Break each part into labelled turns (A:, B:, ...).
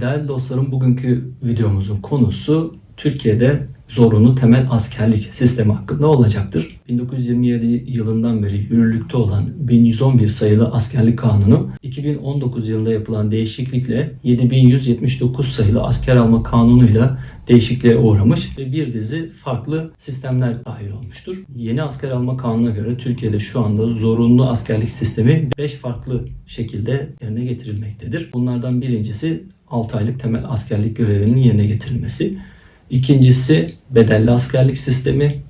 A: Değerli dostlarım bugünkü videomuzun konusu Türkiye'de zorunlu temel askerlik sistemi hakkında olacaktır. 1927 yılından beri yürürlükte olan 1111 sayılı askerlik kanunu 2019 yılında yapılan değişiklikle 7179 sayılı asker alma kanunuyla değişikliğe uğramış ve bir dizi farklı sistemler dahil olmuştur. Yeni asker alma kanununa göre Türkiye'de şu anda zorunlu askerlik sistemi 5 farklı şekilde yerine getirilmektedir. Bunlardan birincisi 6 aylık temel askerlik görevinin yerine getirilmesi. İkincisi bedelli askerlik sistemi.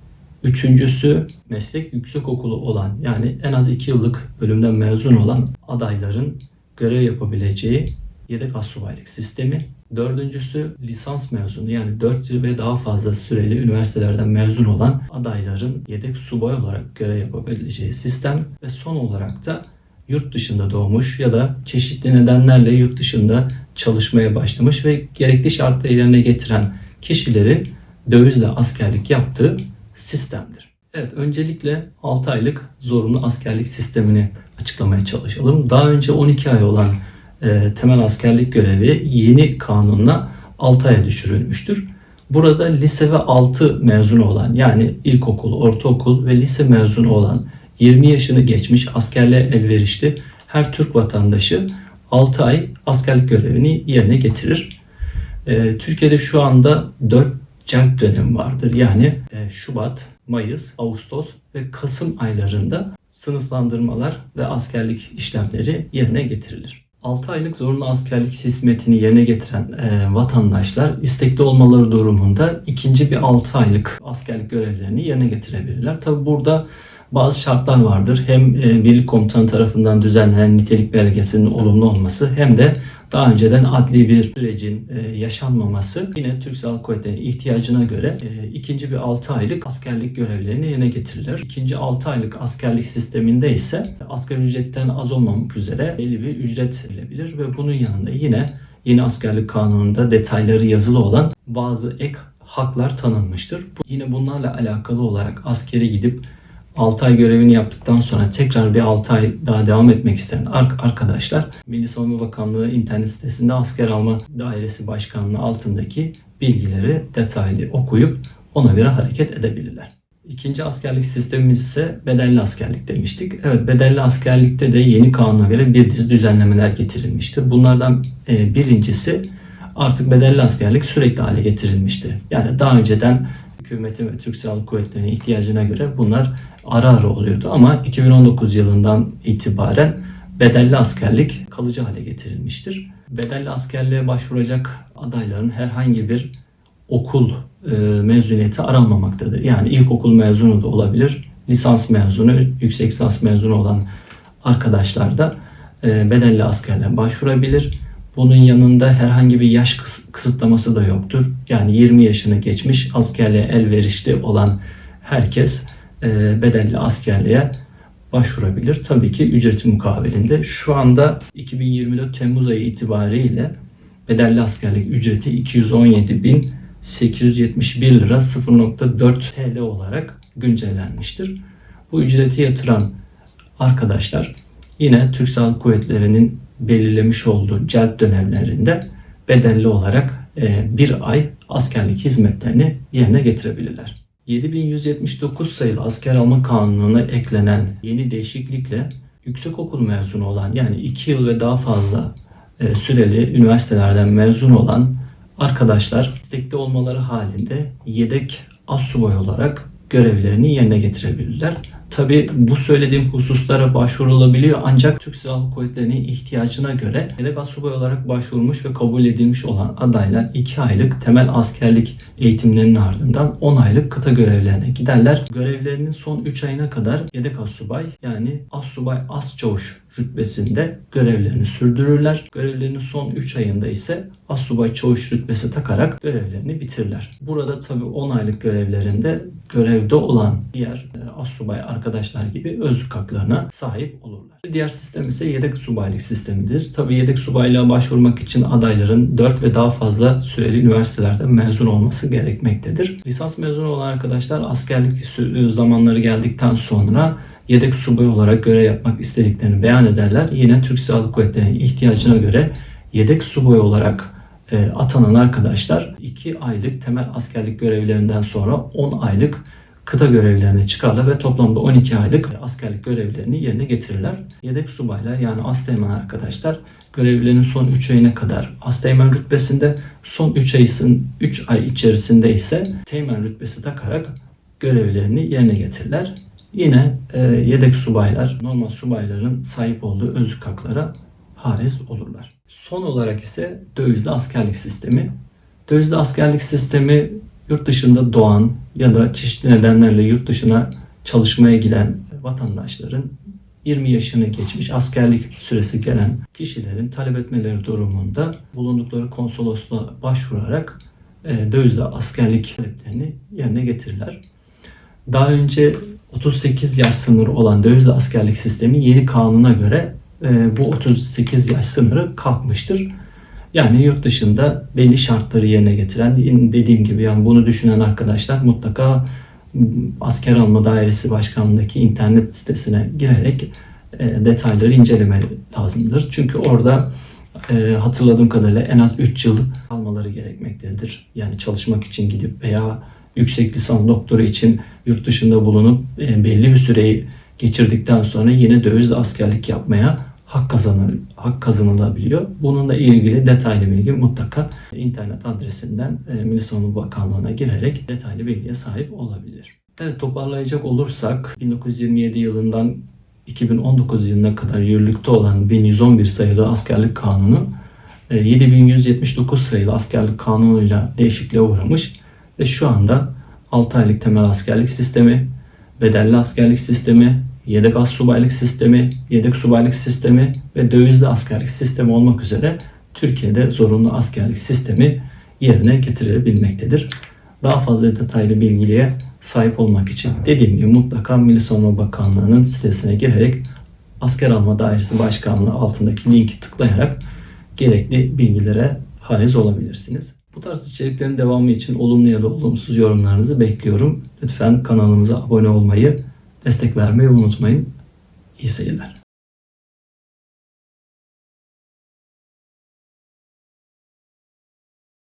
A: Üçüncüsü meslek yüksekokulu olan yani en az 2 yıllık bölümden mezun olan adayların görev yapabileceği yedek astsubaylık sistemi. Dördüncüsü lisans mezunu yani 4 yıl ve daha fazla süreli üniversitelerden mezun olan adayların yedek subay olarak görev yapabileceği sistem. Ve son olarak da yurt dışında doğmuş ya da çeşitli nedenlerle yurt dışında çalışmaya başlamış ve gerekli şartları yerine getiren kişilerin dövizle askerlik yaptığı sistemdir. Evet öncelikle 6 aylık zorunlu askerlik sistemini açıklamaya çalışalım. Daha önce 12 ay olan e, temel askerlik görevi yeni kanunla 6 aya düşürülmüştür. Burada lise ve altı mezunu olan yani ilkokul, ortaokul ve lise mezunu olan 20 yaşını geçmiş askerliğe elverişli her Türk vatandaşı 6 ay askerlik görevini yerine getirir. Ee, Türkiye'de şu anda 4 celp dönemi vardır. Yani Şubat, Mayıs, Ağustos ve Kasım aylarında sınıflandırmalar ve askerlik işlemleri yerine getirilir. 6 aylık zorunlu askerlik hizmetini yerine getiren e, vatandaşlar istekli olmaları durumunda ikinci bir 6 aylık askerlik görevlerini yerine getirebilirler. Tabi burada bazı şartlar vardır. Hem e, birlik komutanı tarafından düzenlenen nitelik belgesinin olumlu olması hem de daha önceden adli bir sürecin e, yaşanmaması yine Türk Silahlı Kuvvetleri'nin ihtiyacına göre e, ikinci bir 6 aylık askerlik görevlerini yerine getirilir. İkinci 6 aylık askerlik sisteminde ise asgari ücretten az olmamak üzere belli bir ücret verilebilir ve bunun yanında yine yeni askerlik kanununda detayları yazılı olan bazı ek haklar tanınmıştır. Bu- Yine bunlarla alakalı olarak askere gidip 6 ay görevini yaptıktan sonra tekrar bir 6 ay daha devam etmek isteyen ar- arkadaşlar Milli Savunma Bakanlığı internet sitesinde asker alma dairesi başkanlığı altındaki bilgileri detaylı okuyup ona göre hareket edebilirler. İkinci askerlik sistemimiz ise bedelli askerlik demiştik. Evet bedelli askerlikte de yeni kanuna göre bir dizi düzenlemeler getirilmiştir. Bunlardan e, birincisi artık bedelli askerlik sürekli hale getirilmişti. Yani daha önceden hükümetin ve Türk Silahlı Kuvvetleri'nin ihtiyacına göre bunlar ara ara oluyordu ama 2019 yılından itibaren bedelli askerlik kalıcı hale getirilmiştir. Bedelli askerliğe başvuracak adayların herhangi bir okul e, mezuniyeti aranmamaktadır. Yani ilkokul mezunu da olabilir, lisans mezunu, yüksek lisans mezunu olan arkadaşlar da e, bedelli askerliğe başvurabilir. Bunun yanında herhangi bir yaş kıs- kısıtlaması da yoktur. Yani 20 yaşını geçmiş askerliğe elverişli olan herkes e, bedelli askerliğe başvurabilir. Tabii ki ücreti mukavelinde. Şu anda 2024 Temmuz ayı itibariyle bedelli askerlik ücreti 217.871 lira 0.4 TL olarak güncellenmiştir. Bu ücreti yatıran arkadaşlar yine Türk Silahlı Kuvvetleri'nin belirlemiş olduğu celp dönemlerinde bedelli olarak e, bir ay askerlik hizmetlerini yerine getirebilirler. 7179 sayılı asker alma kanununa eklenen yeni değişiklikle yüksekokul mezunu olan yani 2 yıl ve daha fazla e, süreli üniversitelerden mezun olan arkadaşlar istekli olmaları halinde yedek assubay olarak görevlerini yerine getirebilirler. Tabi bu söylediğim hususlara başvurulabiliyor ancak Türk Silahlı Kuvvetleri'nin ihtiyacına göre yedek assubay olarak başvurmuş ve kabul edilmiş olan adaylar 2 aylık temel askerlik eğitimlerinin ardından 10 aylık kıta görevlerine giderler. Görevlerinin son 3 ayına kadar yedek assubay yani assubay as çavuş rütbesinde görevlerini sürdürürler. Görevlerinin son 3 ayında ise assubay çavuş rütbesi takarak görevlerini bitirirler. Burada tabi 10 aylık görevlerinde görevde olan diğer e, assubay arkadaşlar gibi özlük haklarına sahip olurlar. Diğer sistem ise yedek subaylık sistemidir. Tabi yedek subaylığa başvurmak için adayların 4 ve daha fazla süreli üniversitelerde mezun olması gerekmektedir. Lisans mezunu olan arkadaşlar askerlik sü- zamanları geldikten sonra yedek subay olarak görev yapmak istediklerini beyan ederler. Yine Türk Silahlı Kuvvetleri'nin ihtiyacına göre yedek subay olarak e, atanan arkadaşlar 2 aylık temel askerlik görevlerinden sonra 10 aylık kıta görevlerine çıkarlar ve toplamda 12 aylık askerlik görevlerini yerine getirirler. Yedek subaylar yani asteğmen arkadaşlar görevlerinin son 3 ayına kadar asteğmen rütbesinde son 3 ayısın 3 ay içerisinde ise teğmen rütbesi takarak görevlerini yerine getirirler. Yine e, yedek subaylar normal subayların sahip olduğu özlük haklara haiz olurlar. Son olarak ise dövizli askerlik sistemi. Dövizli askerlik sistemi yurt dışında doğan ya da çeşitli nedenlerle yurt dışına çalışmaya giden vatandaşların 20 yaşını geçmiş askerlik süresi gelen kişilerin talep etmeleri durumunda bulundukları konsolosluğa başvurarak e, dövizli askerlik taleplerini yerine getirirler. Daha önce 38 yaş sınırı olan dövizli askerlik sistemi yeni kanuna göre e, bu 38 yaş sınırı kalkmıştır. Yani yurt dışında belli şartları yerine getiren dediğim gibi yani bunu düşünen arkadaşlar mutlaka asker alma dairesi başkanlığındaki internet sitesine girerek e, detayları inceleme lazımdır. Çünkü orada e, hatırladığım kadarıyla en az 3 yıl kalmaları gerekmektedir. Yani çalışmak için gidip veya yüksek lisans doktoru için yurt dışında bulunup e, belli bir süreyi geçirdikten sonra yine dövizle askerlik yapmaya hak kazanır, hak kazanılabiliyor. Bununla ilgili detaylı bilgi mutlaka internet adresinden e, Milli Savunma Bakanlığı'na girerek detaylı bilgiye sahip olabilir. Evet toparlayacak olursak 1927 yılından 2019 yılına kadar yürürlükte olan 1111 sayılı askerlik kanunu e, 7179 sayılı askerlik kanunuyla değişikliğe uğramış ve şu anda 6 aylık temel askerlik sistemi, bedelli askerlik sistemi, yedek as subaylık sistemi, yedek subaylık sistemi ve dövizli askerlik sistemi olmak üzere Türkiye'de zorunlu askerlik sistemi yerine getirilebilmektedir. Daha fazla detaylı bilgiye sahip olmak için dediğim gibi mutlaka Milli Savunma Bakanlığı'nın sitesine girerek asker alma dairesi başkanlığı altındaki linki tıklayarak gerekli bilgilere haiz olabilirsiniz. Bu tarz içeriklerin devamı için olumlu ya da olumsuz yorumlarınızı bekliyorum. Lütfen kanalımıza abone olmayı, destek vermeyi unutmayın. İyi seyirler.